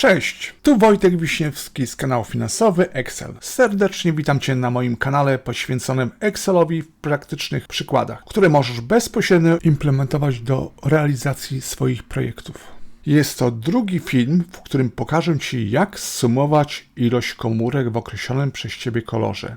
Cześć, tu Wojtek Wiśniewski z kanału Finansowy Excel. Serdecznie witam Cię na moim kanale poświęconym Excelowi w praktycznych przykładach, które możesz bezpośrednio implementować do realizacji swoich projektów. Jest to drugi film, w którym pokażę Ci, jak sumować ilość komórek w określonym przez Ciebie kolorze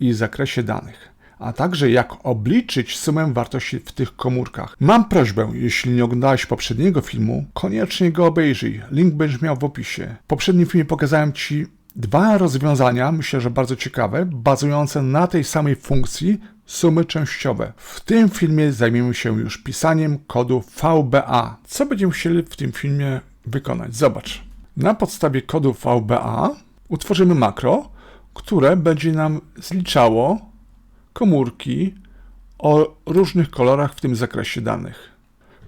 i zakresie danych a także jak obliczyć sumę wartości w tych komórkach. Mam prośbę, jeśli nie oglądałeś poprzedniego filmu, koniecznie go obejrzyj. Link będziesz miał w opisie. W poprzednim filmie pokazałem Ci dwa rozwiązania, myślę, że bardzo ciekawe, bazujące na tej samej funkcji sumy częściowe. W tym filmie zajmiemy się już pisaniem kodu VBA. Co będziemy chcieli w tym filmie wykonać? Zobacz. Na podstawie kodu VBA utworzymy makro, które będzie nam zliczało komórki o różnych kolorach w tym zakresie danych.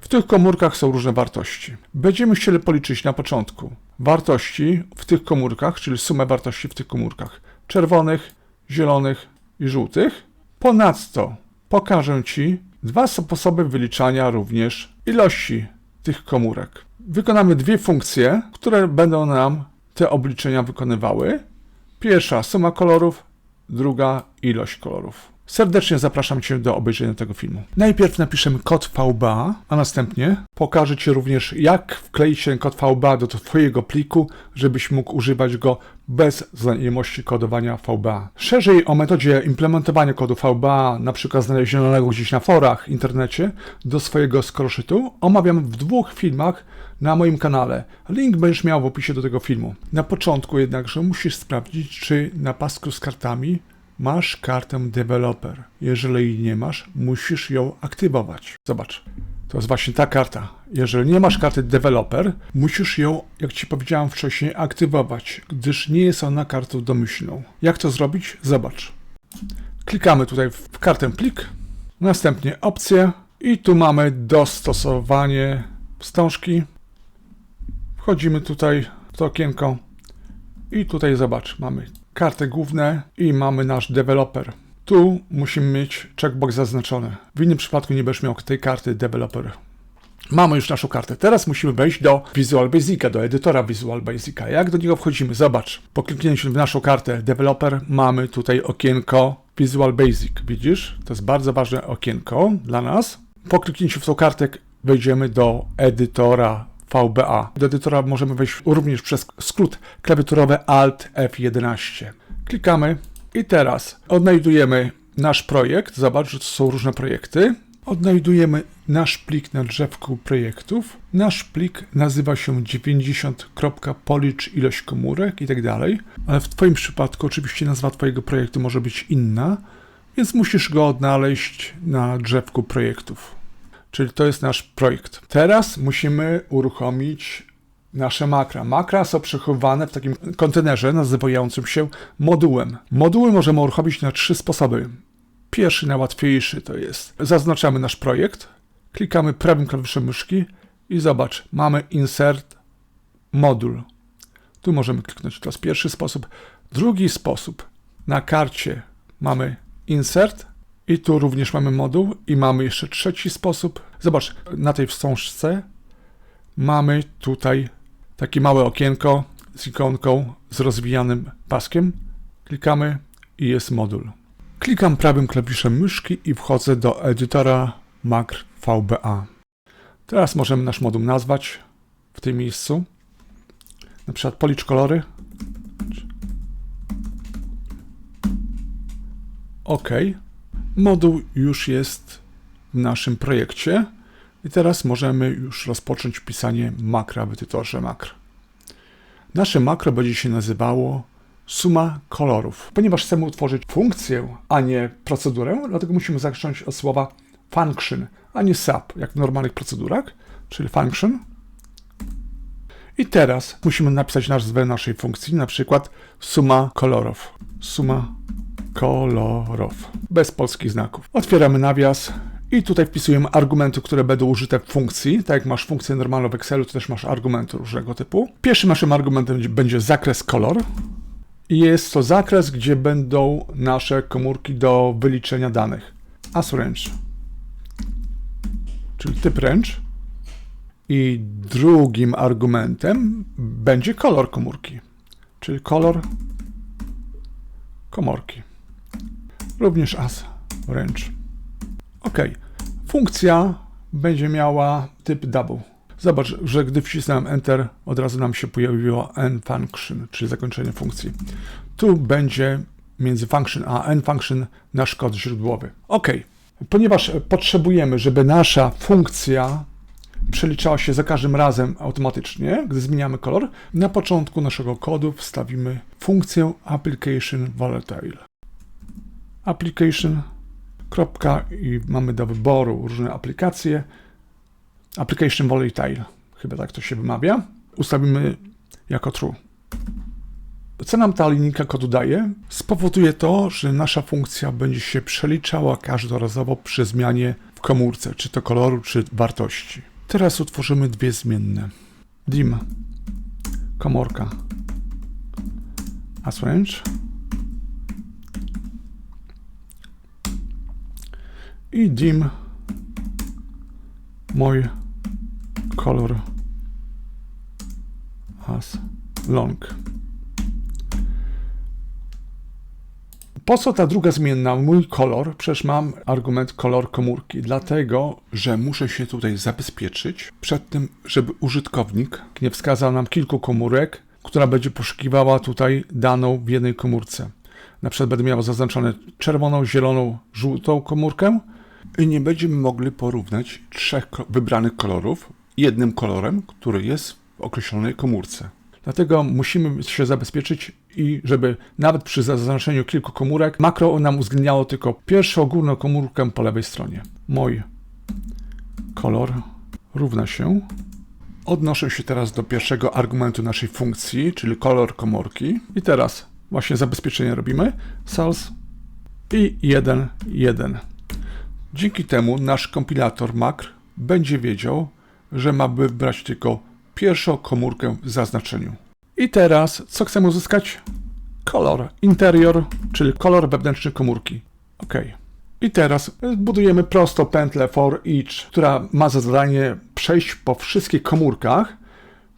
W tych komórkach są różne wartości. Będziemy chcieli policzyć na początku wartości w tych komórkach, czyli sumę wartości w tych komórkach czerwonych, zielonych i żółtych. Ponadto pokażę Ci dwa sposoby wyliczania również ilości tych komórek. Wykonamy dwie funkcje, które będą nam te obliczenia wykonywały. Pierwsza suma kolorów, druga ilość kolorów. Serdecznie zapraszam Cię do obejrzenia tego filmu. Najpierw napiszemy kod VBA, a następnie pokażę Ci również, jak wkleić ten kod VBA do Twojego pliku, żebyś mógł używać go bez znajomości kodowania VBA. Szerzej o metodzie implementowania kodu VBA, przykład znalezionego gdzieś na forach, internecie, do swojego skroszytu omawiam w dwóch filmach na moim kanale. Link będziesz miał w opisie do tego filmu. Na początku jednakże musisz sprawdzić, czy na pasku z kartami masz kartę developer. Jeżeli jej nie masz, musisz ją aktywować. Zobacz, to jest właśnie ta karta. Jeżeli nie masz karty developer, musisz ją, jak Ci powiedziałem wcześniej, aktywować, gdyż nie jest ona kartą domyślną. Jak to zrobić? Zobacz. Klikamy tutaj w kartę plik, następnie opcje i tu mamy dostosowanie wstążki. Wchodzimy tutaj w to okienko i tutaj zobacz, mamy karty główne i mamy nasz developer. Tu musimy mieć checkbox zaznaczony. W innym przypadku nie będziesz miał tej karty developer. Mamy już naszą kartę. Teraz musimy wejść do Visual Basica, do edytora Visual Basica. Jak do niego wchodzimy? Zobacz. Po kliknięciu w naszą kartę developer mamy tutaj okienko Visual Basic. Widzisz? To jest bardzo ważne okienko dla nas. Po kliknięciu w tą kartę wejdziemy do edytora VBA. Do edytora możemy wejść również przez skrót klawiaturowy Alt F11. Klikamy i teraz odnajdujemy nasz projekt. Zobacz, że to są różne projekty. Odnajdujemy nasz plik na drzewku projektów. Nasz plik nazywa się 90.policz ilość komórek i tak dalej, ale w Twoim przypadku oczywiście nazwa Twojego projektu może być inna, więc musisz go odnaleźć na drzewku projektów czyli to jest nasz projekt. Teraz musimy uruchomić nasze makra. Makra są przechowywane w takim kontenerze nazywającym się modułem. Moduły możemy uruchomić na trzy sposoby. Pierwszy, najłatwiejszy to jest zaznaczamy nasz projekt, klikamy prawym klawiszem myszki i zobacz, mamy insert modul. Tu możemy kliknąć. To jest pierwszy sposób. Drugi sposób, na karcie mamy insert i tu również mamy moduł i mamy jeszcze trzeci sposób. Zobacz, na tej wstążce mamy tutaj takie małe okienko z ikonką z rozwijanym paskiem. Klikamy i jest moduł. Klikam prawym klawiszem myszki i wchodzę do edytora makr VBA. Teraz możemy nasz moduł nazwać w tym miejscu. Na przykład policz kolory. OK. Moduł już jest w naszym projekcie i teraz możemy już rozpocząć pisanie makra w edytorze makr. Nasze makro będzie się nazywało suma kolorów. Ponieważ chcemy utworzyć funkcję, a nie procedurę, dlatego musimy zacząć od słowa function, a nie sub, jak w normalnych procedurach, czyli function. I teraz musimy napisać nazwę naszej funkcji, na przykład suma kolorów. Suma kolorów. Bez polskich znaków. Otwieramy nawias i tutaj wpisujemy argumenty, które będą użyte w funkcji. Tak jak masz funkcję normalną w Excelu, to też masz argumenty różnego typu. Pierwszym naszym argumentem będzie zakres kolor. I jest to zakres, gdzie będą nasze komórki do wyliczenia danych. As range, czyli typ range. I drugim argumentem będzie kolor komórki, czyli kolor komórki. Również as range. OK. Funkcja będzie miała typ double. Zobacz, że gdy wcisnąłem Enter, od razu nam się pojawiło end function, czyli zakończenie funkcji. Tu będzie między function a end function nasz kod źródłowy. OK. Ponieważ potrzebujemy, żeby nasza funkcja przeliczała się za każdym razem automatycznie, gdy zmieniamy kolor, na początku naszego kodu wstawimy funkcję application volatile. Application kropka i mamy do wyboru różne aplikacje. Application volatile, chyba tak to się wymawia. Ustawimy jako true. Co nam ta linijka kodu daje? Spowoduje to, że nasza funkcja będzie się przeliczała każdorazowo przy zmianie w komórce, czy to koloru, czy wartości. Teraz utworzymy dwie zmienne. dim komórka as range i dim mój kolor as long. Po co ta druga zmienna, mój kolor? Przecież mam argument kolor komórki, dlatego, że muszę się tutaj zabezpieczyć przed tym, żeby użytkownik nie wskazał nam kilku komórek, która będzie poszukiwała tutaj daną w jednej komórce. Na przykład będę miał zaznaczone czerwoną, zieloną, żółtą komórkę nie będziemy mogli porównać trzech wybranych kolorów jednym kolorem, który jest w określonej komórce. Dlatego musimy się zabezpieczyć i żeby nawet przy zaznaczeniu kilku komórek makro nam uwzględniało tylko pierwszą górną komórkę po lewej stronie. Mój kolor równa się. Odnoszę się teraz do pierwszego argumentu naszej funkcji, czyli kolor komórki. I teraz właśnie zabezpieczenie robimy. Sals i 1, 1. Dzięki temu nasz kompilator makr będzie wiedział, że ma wybrać tylko pierwszą komórkę w zaznaczeniu. I teraz, co chcemy uzyskać? Kolor interior, czyli kolor wewnętrzny komórki. OK. I teraz budujemy prostą pętlę for each, która ma za zadanie przejść po wszystkich komórkach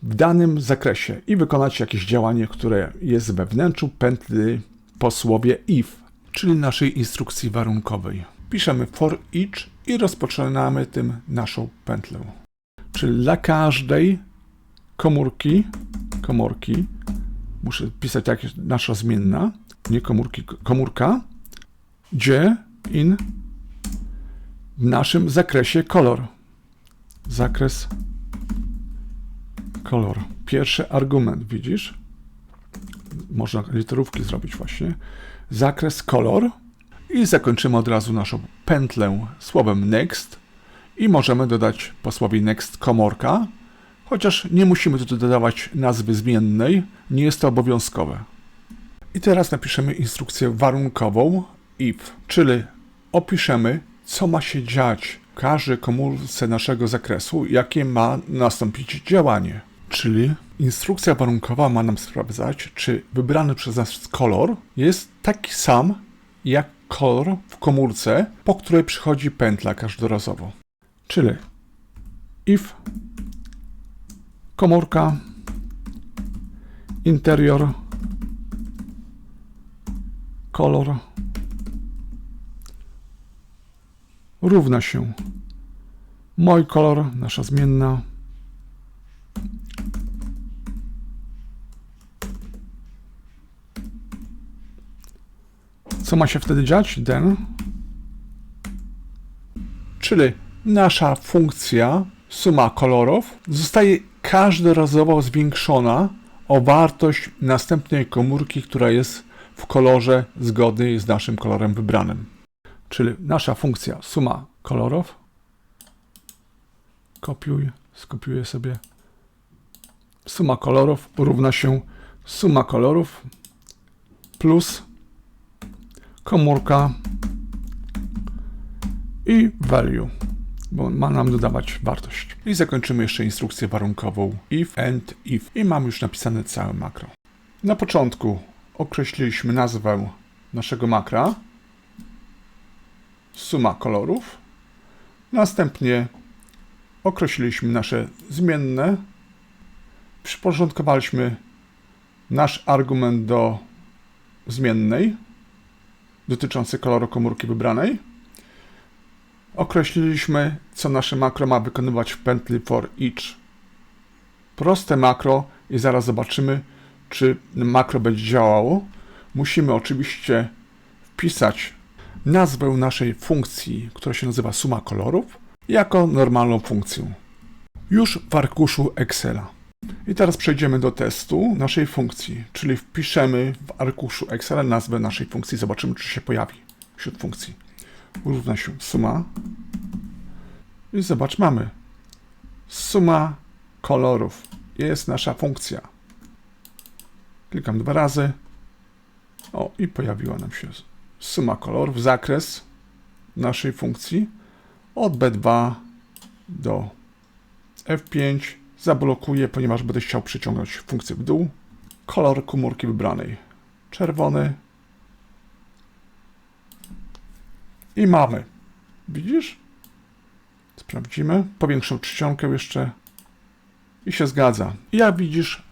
w danym zakresie i wykonać jakieś działanie, które jest we wnętrzu pętli po słowie if, czyli naszej instrukcji warunkowej. Piszemy for each i rozpoczynamy tym naszą pętlę. Czyli dla każdej komórki, komórki, muszę pisać jak jest nasza zmienna, nie komórki, komórka, gdzie in w naszym zakresie kolor. Zakres kolor. Pierwszy argument, widzisz? Można literówki zrobić właśnie. Zakres kolor i zakończymy od razu naszą pętlę słowem next i możemy dodać po słowie next komórka, chociaż nie musimy tu dodawać nazwy zmiennej, nie jest to obowiązkowe. I teraz napiszemy instrukcję warunkową if, czyli opiszemy, co ma się dziać w każdej komórce naszego zakresu, jakie ma nastąpić działanie. Czyli instrukcja warunkowa ma nam sprawdzać, czy wybrany przez nas kolor jest taki sam jak kolor w komórce, po której przychodzi pętla każdorazowo. Czyli if komórka interior kolor. Równa się. Mój kolor, nasza zmienna Co ma się wtedy dziać? Then. Czyli nasza funkcja suma kolorów zostaje każdorazowo zwiększona o wartość następnej komórki, która jest w kolorze zgodnej z naszym kolorem wybranym. Czyli nasza funkcja suma kolorów. Kopiuj, skopiuję sobie. Suma kolorów równa się suma kolorów plus komórka i value, bo ma nam dodawać wartość. I zakończymy jeszcze instrukcję warunkową if and if. I mamy już napisane całe makro. Na początku określiliśmy nazwę naszego makra, suma kolorów, następnie określiliśmy nasze zmienne, przyporządkowaliśmy nasz argument do zmiennej dotyczący koloru komórki wybranej. Określiliśmy, co nasze makro ma wykonywać w pętli for each. Proste makro i zaraz zobaczymy, czy makro będzie działało. Musimy oczywiście wpisać nazwę naszej funkcji, która się nazywa suma kolorów, jako normalną funkcję. Już w arkuszu Excela. I teraz przejdziemy do testu naszej funkcji, czyli wpiszemy w arkuszu Excela nazwę naszej funkcji, zobaczymy, czy się pojawi wśród funkcji. Równa się suma. I zobacz, mamy suma kolorów. Jest nasza funkcja. Klikam dwa razy. O, i pojawiła nam się suma kolorów, zakres naszej funkcji od B2 do F5 zablokuję, ponieważ będę chciał przyciągnąć funkcję w dół. Kolor komórki wybranej czerwony. I mamy. Widzisz? Sprawdzimy. Powiększę czcionkę jeszcze. I się zgadza. Jak widzisz,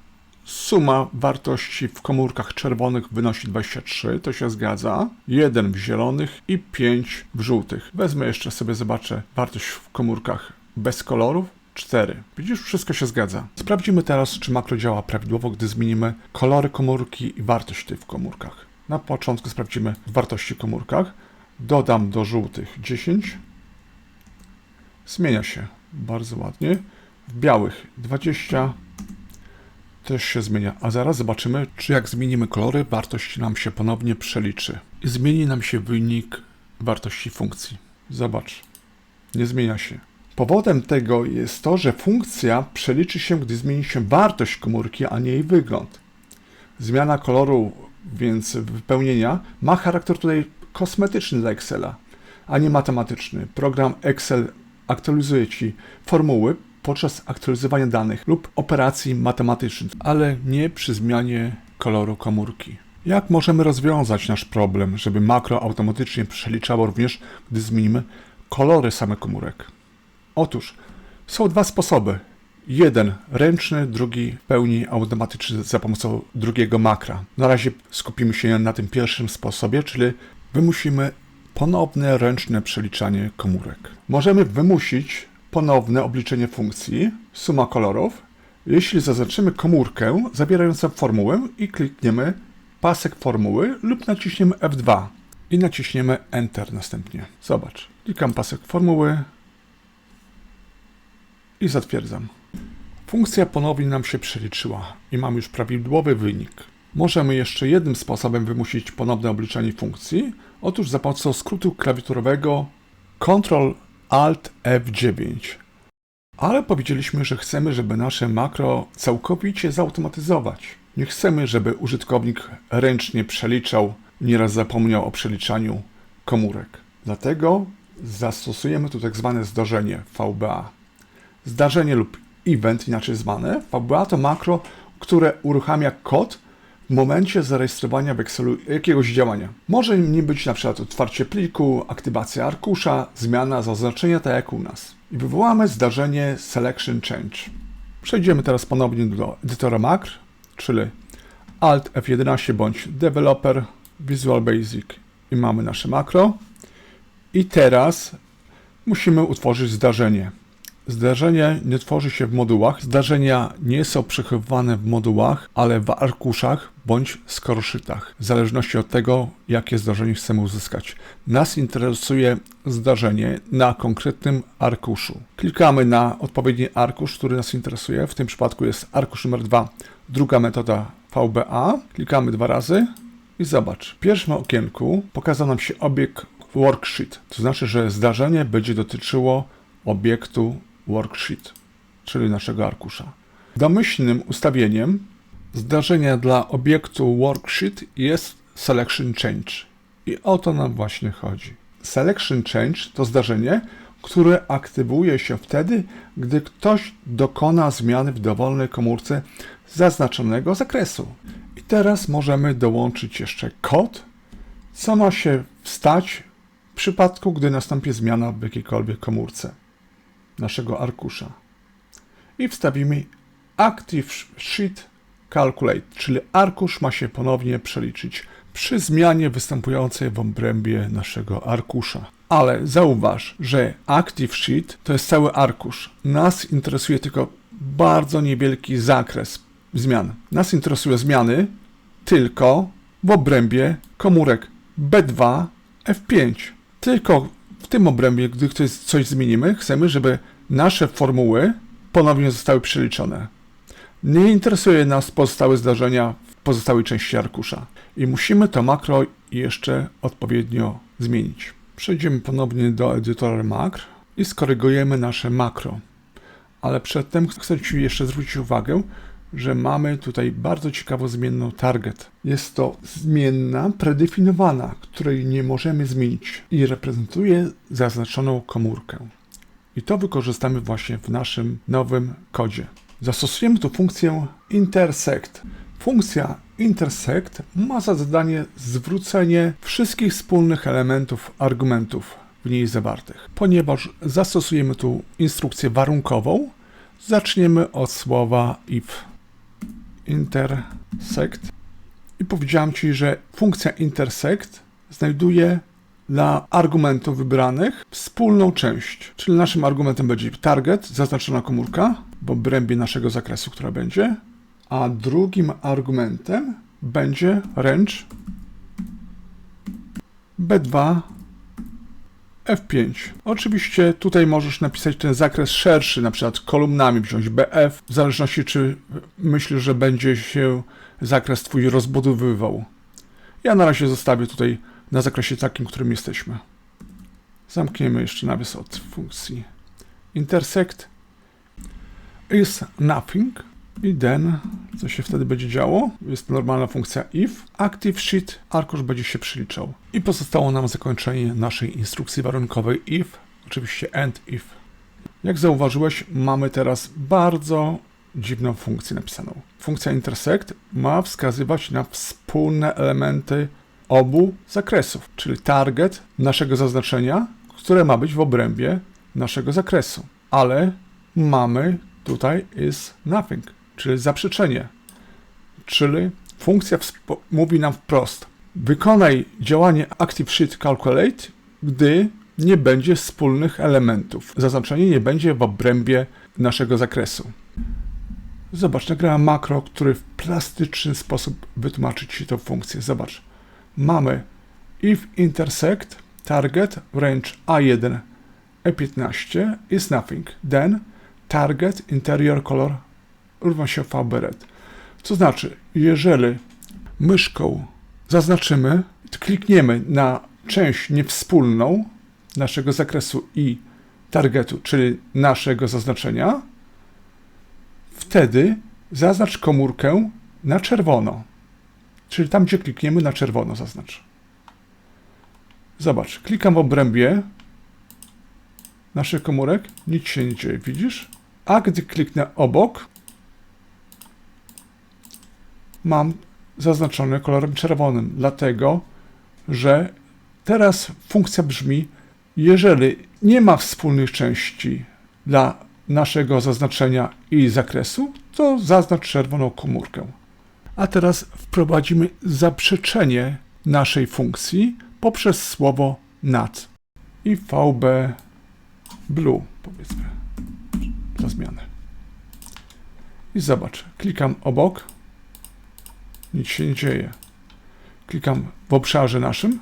suma wartości w komórkach czerwonych wynosi 23, to się zgadza. 1 w zielonych i 5 w żółtych. Wezmę jeszcze sobie, zobaczę wartość w komórkach bez kolorów. 4. Widzisz, wszystko się zgadza. Sprawdzimy teraz, czy makro działa prawidłowo, gdy zmienimy kolory komórki i wartość w komórkach. Na początku sprawdzimy wartości w komórkach. Dodam do żółtych 10. Zmienia się bardzo ładnie. W białych 20 też się zmienia. A zaraz zobaczymy, czy jak zmienimy kolory, wartość nam się ponownie przeliczy. I zmieni nam się wynik wartości funkcji. Zobacz, nie zmienia się. Powodem tego jest to, że funkcja przeliczy się, gdy zmieni się wartość komórki, a nie jej wygląd. Zmiana koloru, więc wypełnienia, ma charakter tutaj kosmetyczny dla Excela, a nie matematyczny. Program Excel aktualizuje Ci formuły podczas aktualizowania danych lub operacji matematycznych, ale nie przy zmianie koloru komórki. Jak możemy rozwiązać nasz problem, żeby makro automatycznie przeliczało również, gdy zmienimy kolory samych komórek? Otóż są dwa sposoby. Jeden ręczny, drugi pełni automatyczny za pomocą drugiego makra. Na razie skupimy się na tym pierwszym sposobie, czyli wymusimy ponowne ręczne przeliczanie komórek. Możemy wymusić ponowne obliczenie funkcji suma kolorów, jeśli zaznaczymy komórkę zawierającą formułę i klikniemy pasek formuły lub naciśniemy F2 i naciśniemy Enter następnie. Zobacz, klikam pasek formuły i zatwierdzam. Funkcja ponownie nam się przeliczyła i mam już prawidłowy wynik. Możemy jeszcze jednym sposobem wymusić ponowne obliczenie funkcji, otóż za pomocą skrótu klawiaturowego Ctrl Alt F9. Ale powiedzieliśmy, że chcemy, żeby nasze makro całkowicie zautomatyzować. Nie chcemy, żeby użytkownik ręcznie przeliczał, nieraz zapomniał o przeliczaniu komórek. Dlatego zastosujemy tu tak zwane zdarzenie VBA. Zdarzenie lub event, inaczej zwane, VBA to makro, które uruchamia kod w momencie zarejestrowania w Excelu jakiegoś działania. Może nie być na przykład otwarcie pliku, aktywacja arkusza, zmiana zaznaczenia, tak jak u nas. I wywołamy zdarzenie Selection Change. Przejdziemy teraz ponownie do edytora makr, czyli Alt F11 bądź Developer, Visual Basic i mamy nasze makro. I teraz musimy utworzyć zdarzenie. Zdarzenie nie tworzy się w modułach. Zdarzenia nie są przechowywane w modułach, ale w arkuszach bądź skoroszytach, w zależności od tego, jakie zdarzenie chcemy uzyskać. Nas interesuje zdarzenie na konkretnym arkuszu. Klikamy na odpowiedni arkusz, który nas interesuje. W tym przypadku jest arkusz numer 2, druga metoda VBA. Klikamy dwa razy i zobacz. W pierwszym okienku pokazał nam się obiekt worksheet. To znaczy, że zdarzenie będzie dotyczyło obiektu worksheet, czyli naszego arkusza. Domyślnym ustawieniem zdarzenia dla obiektu worksheet jest selection change. I o to nam właśnie chodzi. Selection change to zdarzenie, które aktywuje się wtedy, gdy ktoś dokona zmiany w dowolnej komórce zaznaczonego zakresu. I teraz możemy dołączyć jeszcze kod, co ma się stać w przypadku, gdy nastąpi zmiana w jakiejkolwiek komórce. Naszego arkusza i wstawimy Active Sheet Calculate, czyli arkusz ma się ponownie przeliczyć przy zmianie występującej w obrębie naszego arkusza. Ale zauważ, że Active Sheet to jest cały arkusz. Nas interesuje tylko bardzo niewielki zakres zmian. Nas interesują zmiany tylko w obrębie komórek B2, F5. Tylko w tym obrębie, gdy coś, coś zmienimy, chcemy, żeby nasze formuły ponownie zostały przeliczone. Nie interesuje nas pozostałe zdarzenia w pozostałej części arkusza i musimy to makro jeszcze odpowiednio zmienić. Przejdziemy ponownie do edytora makr i skorygujemy nasze makro. Ale przedtem chcę Ci jeszcze zwrócić uwagę, że mamy tutaj bardzo ciekawą zmienną target. Jest to zmienna predefiniowana, której nie możemy zmienić i reprezentuje zaznaczoną komórkę. I to wykorzystamy właśnie w naszym nowym kodzie. Zastosujemy tu funkcję intersect. Funkcja intersect ma za zadanie zwrócenie wszystkich wspólnych elementów argumentów w niej zawartych. Ponieważ zastosujemy tu instrukcję warunkową, zaczniemy od słowa if. Intersect. I powiedziałem Ci, że funkcja intersect znajduje dla argumentów wybranych wspólną część. Czyli naszym argumentem będzie target, zaznaczona komórka w obrębie naszego zakresu, która będzie, a drugim argumentem będzie range B2 F5. Oczywiście tutaj możesz napisać ten zakres szerszy, na przykład kolumnami wziąć BF, w zależności czy myślisz, że będzie się zakres twój rozbudowywał. Ja na razie zostawię tutaj na zakresie takim, którym jesteśmy. Zamkniemy jeszcze nawias od funkcji intersect is nothing i then, co się wtedy będzie działo? Jest normalna funkcja if, active sheet, arkusz będzie się przeliczał. I pozostało nam zakończenie naszej instrukcji warunkowej if, oczywiście and if. Jak zauważyłeś, mamy teraz bardzo dziwną funkcję napisaną. Funkcja intersect ma wskazywać na wspólne elementy obu zakresów, czyli target naszego zaznaczenia, które ma być w obrębie naszego zakresu. Ale mamy tutaj is nothing, czyli zaprzeczenie. Czyli funkcja mówi nam wprost: wykonaj działanie Active Sheet Calculate, gdy nie będzie wspólnych elementów. Zaznaczenie nie będzie w obrębie naszego zakresu. Zobacz, nagrałem makro, który w plastyczny sposób wytłumaczy Ci tę funkcję. Zobacz mamy if intersect target range A1 E15 is nothing, then target interior color równa się red. Co znaczy, jeżeli myszką zaznaczymy, klikniemy na część niewspólną naszego zakresu i targetu, czyli naszego zaznaczenia, wtedy zaznacz komórkę na czerwono. Czyli tam, gdzie klikniemy, na czerwono zaznacz. Zobacz, klikam w obrębie naszych komórek, nic się nie dzieje, widzisz? A gdy kliknę obok, mam zaznaczony kolorem czerwonym, dlatego, że teraz funkcja brzmi, jeżeli nie ma wspólnych części dla naszego zaznaczenia i zakresu, to zaznacz czerwoną komórkę. A teraz wprowadzimy zaprzeczenie naszej funkcji poprzez słowo not i VB blue, powiedzmy, za zmianę. I zobacz, klikam obok, nic się nie dzieje. Klikam w obszarze naszym.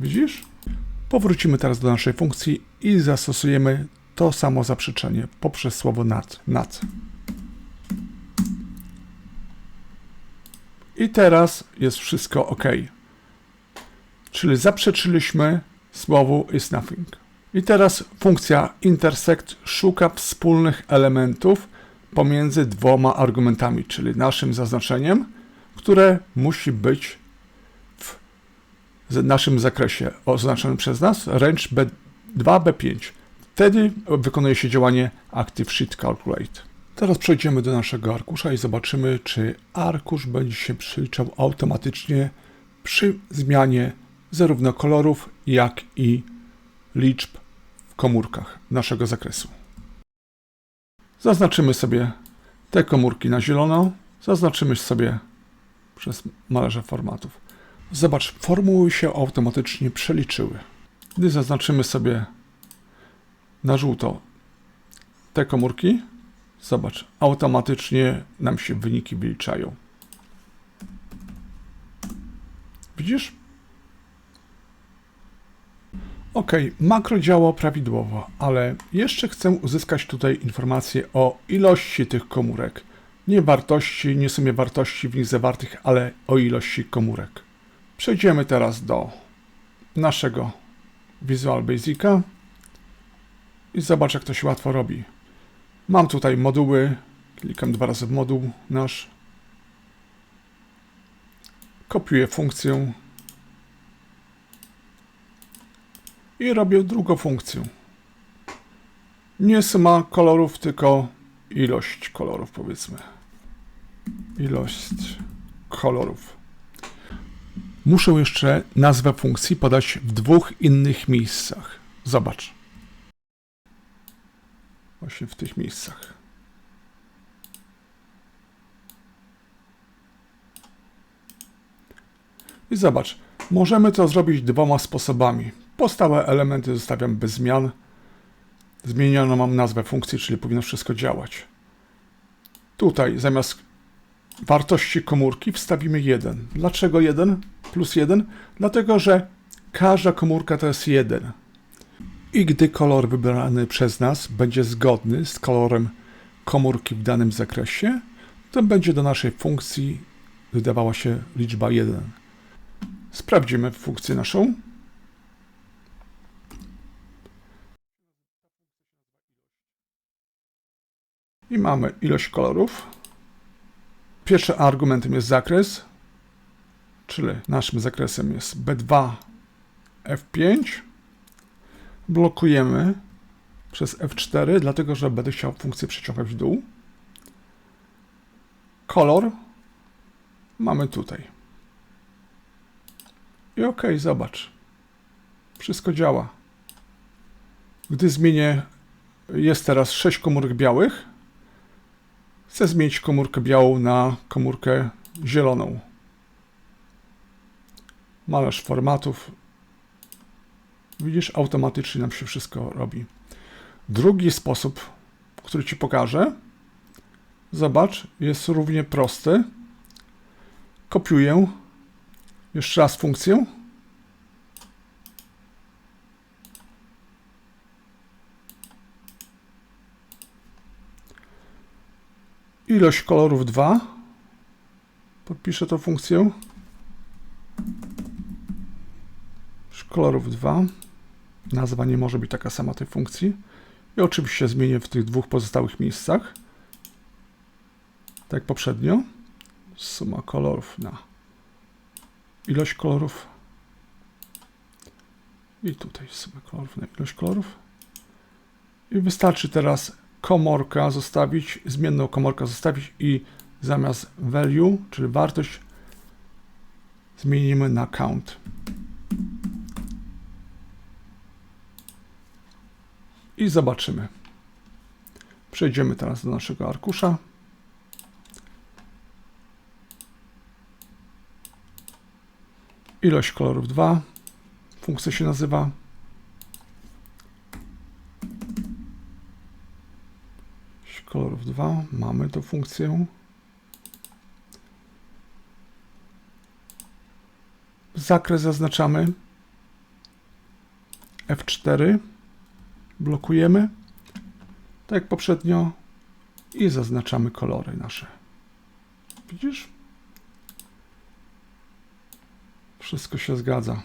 Widzisz? Powrócimy teraz do naszej funkcji i zastosujemy to samo zaprzeczenie poprzez słowo not. not. I teraz jest wszystko ok. Czyli zaprzeczyliśmy słowu is nothing. I teraz funkcja intersect szuka wspólnych elementów pomiędzy dwoma argumentami, czyli naszym zaznaczeniem, które musi być w naszym zakresie oznaczonym przez nas, range B2, B5. Wtedy wykonuje się działanie Active Sheet Calculate. Teraz przejdziemy do naszego arkusza i zobaczymy, czy arkusz będzie się przeliczał automatycznie przy zmianie zarówno kolorów, jak i liczb w komórkach naszego zakresu. Zaznaczymy sobie te komórki na zielono, zaznaczymy sobie przez malarze formatów. Zobacz, formuły się automatycznie przeliczyły. Gdy zaznaczymy sobie na żółto te komórki, zobacz, automatycznie nam się wyniki wyliczają. Widzisz? Ok, makro działa prawidłowo, ale jeszcze chcę uzyskać tutaj informacje o ilości tych komórek. Nie wartości, nie sumie wartości w nich zawartych, ale o ilości komórek. Przejdziemy teraz do naszego Visual Basica i zobacz jak to się łatwo robi. Mam tutaj moduły, klikam dwa razy w moduł nasz, kopiuję funkcję i robię drugą funkcję. Nie suma kolorów, tylko ilość kolorów, powiedzmy. Ilość kolorów. Muszę jeszcze nazwę funkcji podać w dwóch innych miejscach. Zobacz. Właśnie w tych miejscach. I zobacz, możemy to zrobić dwoma sposobami. Pozostałe elementy zostawiam bez zmian. Zmieniono mam nazwę funkcji, czyli powinno wszystko działać. Tutaj zamiast wartości komórki wstawimy 1. Dlaczego 1 plus 1? Dlatego, że każda komórka to jest 1. I gdy kolor wybrany przez nas będzie zgodny z kolorem komórki w danym zakresie, to będzie do naszej funkcji wydawała się liczba 1. Sprawdzimy funkcję naszą. I mamy ilość kolorów. Pierwszym argumentem jest zakres, czyli naszym zakresem jest B2, F5. Blokujemy przez F4, dlatego że będę chciał funkcję przeciągać w dół. Kolor mamy tutaj. I ok, zobacz. Wszystko działa. Gdy zmienię, jest teraz 6 komórek białych, Chcę zmienić komórkę białą na komórkę zieloną. Malarz formatów. Widzisz, automatycznie nam się wszystko robi. Drugi sposób, który Ci pokażę, zobacz, jest równie prosty. Kopiuję jeszcze raz funkcję. Ilość kolorów 2. Podpiszę tą funkcję. Kolorów 2. Nazwa nie może być taka sama tej funkcji. I oczywiście zmienię w tych dwóch pozostałych miejscach. Tak jak poprzednio. Suma kolorów na ilość kolorów. I tutaj suma kolorów na ilość kolorów. I wystarczy teraz komorka zostawić, zmienną komorkę zostawić i zamiast value, czyli wartość, zmienimy na count. I zobaczymy. Przejdziemy teraz do naszego arkusza. Ilość kolorów 2. Funkcja się nazywa. kolorów 2. Mamy tą funkcję. Zakres zaznaczamy. F4. Blokujemy. Tak jak poprzednio. I zaznaczamy kolory nasze. Widzisz? Wszystko się zgadza.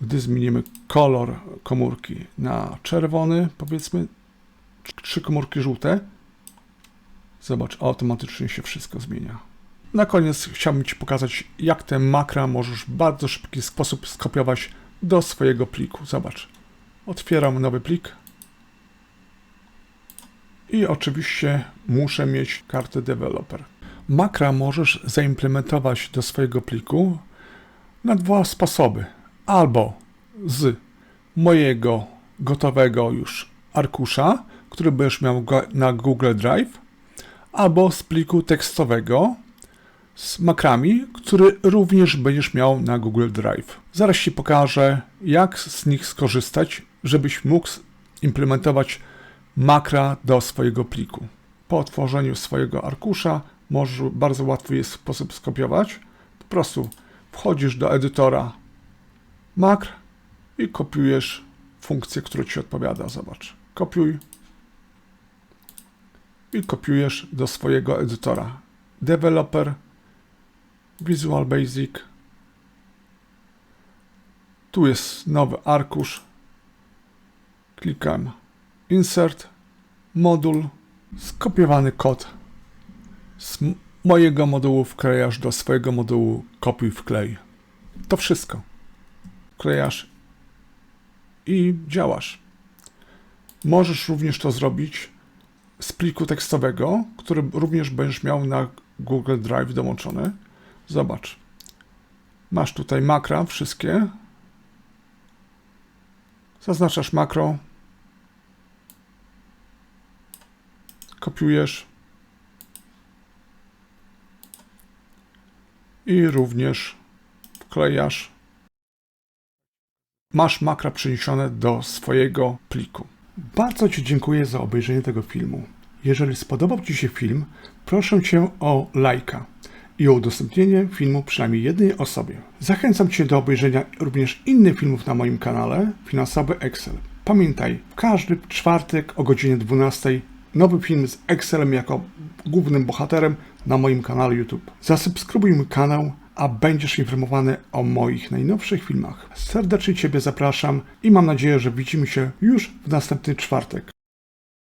Gdy zmienimy kolor komórki na czerwony, powiedzmy, trzy komórki żółte. Zobacz, automatycznie się wszystko zmienia. Na koniec chciałbym Ci pokazać, jak te makra możesz w bardzo szybki sposób skopiować do swojego pliku. Zobacz. Otwieram nowy plik. I oczywiście muszę mieć kartę developer. Makra możesz zaimplementować do swojego pliku na dwa sposoby. Albo z mojego gotowego już arkusza, który będziesz miał na Google Drive, albo z pliku tekstowego z makrami, który również będziesz miał na Google Drive. Zaraz Ci pokażę, jak z nich skorzystać, żebyś mógł implementować makra do swojego pliku. Po otworzeniu swojego arkusza bardzo łatwy jest sposób skopiować. Po prostu wchodzisz do edytora makr i kopiujesz funkcję, która Ci odpowiada. Zobacz. Kopiuj i kopiujesz do swojego edytora. Developer, Visual Basic. Tu jest nowy arkusz. Klikam Insert, moduł, skopiowany kod z mojego modułu wklejasz do swojego modułu kopiuj wklej. To wszystko. Wklejasz i działasz. Możesz również to zrobić z pliku tekstowego, który również będziesz miał na Google Drive dołączony. Zobacz. Masz tutaj makra, wszystkie. Zaznaczasz makro. Kopiujesz. I również wklejasz. Masz makra przeniesione do swojego pliku. Bardzo Ci dziękuję za obejrzenie tego filmu. Jeżeli spodobał Ci się film, proszę Cię o lajka i o udostępnienie filmu przynajmniej jednej osobie. Zachęcam Cię do obejrzenia również innych filmów na moim kanale Finansowy Excel. Pamiętaj, w każdy czwartek o godzinie 12 nowy film z Excelem jako głównym bohaterem na moim kanale YouTube. Zasubskrybuj mój kanał, a będziesz informowany o moich najnowszych filmach. Serdecznie Ciebie zapraszam i mam nadzieję, że widzimy się już w następny czwartek.